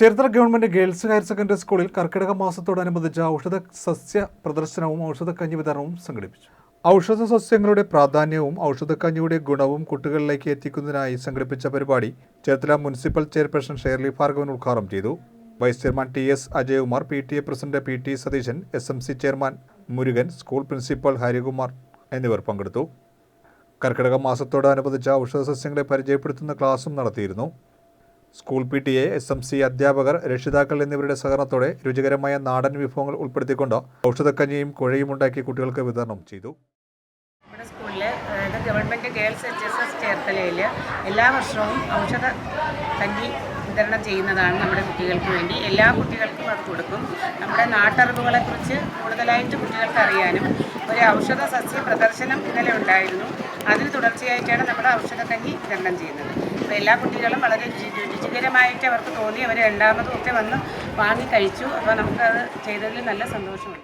Cherthala government girls higher secondary സ്കൂളിൽ കർക്കിടക മാസത്തോടനുബന്ധിച്ച് ഔഷധ സസ്യ പ്രദർശനവും ഔഷധ കഞ്ഞി വിതരണവും സംഘടിപ്പിച്ചു. ഔഷധ സസ്യങ്ങളുടെ പ്രാധാന്യവും ഔഷധക്കഞ്ഞിയുടെ ഗുണവും കുട്ടികളിലേക്ക് എത്തിക്കുന്നതിനായി സംഘടിപ്പിച്ച പരിപാടി ചേർത്തല മുനിസിപ്പൽ ചെയർപേഴ്സൺ ഷേർലി ഭാർഗവൻ ഉദ്ഘാടനം ചെയ്തു. Vice chairman T S Ajayakumar P T A president P T Satheesan S M C chairman Murugan school principal Harikumar എന്നിവർ പങ്കെടുത്തു. കർക്കിടക മാസത്തോടനുബന്ധിച്ച് ഔഷധ സസ്യങ്ങളെ പരിചയപ്പെടുത്തുന്ന ക്ലാസും നടത്തിയിരുന്നു. School P T A S M C അധ്യാപകർ രക്ഷിതാക്കൾ എന്നിവരുടെ സഹകരണത്തോടെ രുചികരമായ നാടൻ വിഭവങ്ങൾ ഉൾപ്പെടുത്തിക്കൊണ്ട് ഔഷധക്കഞ്ഞിയും കുഴയും ഉണ്ടാക്കി കുട്ടികൾക്ക് വിതരണം ചെയ്തു. നമ്മുടെ സ്കൂളിൽ അതായത് ഗേൾസ് എച്ച് എസ് എസ് ചേർത്തലയിൽ എല്ലാ വർഷവും ഔഷധ കഞ്ഞി വിതരണം ചെയ്യുന്നതാണ് നമ്മുടെ കുട്ടികൾക്ക് വേണ്ടി. എല്ലാ കുട്ടികൾക്കും അത് കൊടുക്കും. നമ്മുടെ നാട്ടറിവുകളെക്കുറിച്ച് കൂടുതലായിട്ട് കുട്ടികൾക്ക് അറിയാനും ഒരു ഔഷധ സസ്യ പ്രദർശനം ഇന്നലെ ഉണ്ടായിരുന്നു. അതിന് തുടർച്ചയായിട്ടാണ് നമ്മുടെ ഔഷധക്കഞ്ഞി വിതരണം ചെയ്യുന്നത്. അപ്പോൾ എല്ലാ കുട്ടികളും വളരെ രുചി- രുചികരമായിട്ട് അവർക്ക് തോന്നി. അവർ രണ്ടാമതും ഒക്കെ വന്ന് വാങ്ങി കഴിച്ചു. അപ്പോൾ നമുക്കത് ചെയ്തതിൽ നല്ല സന്തോഷമുണ്ട്.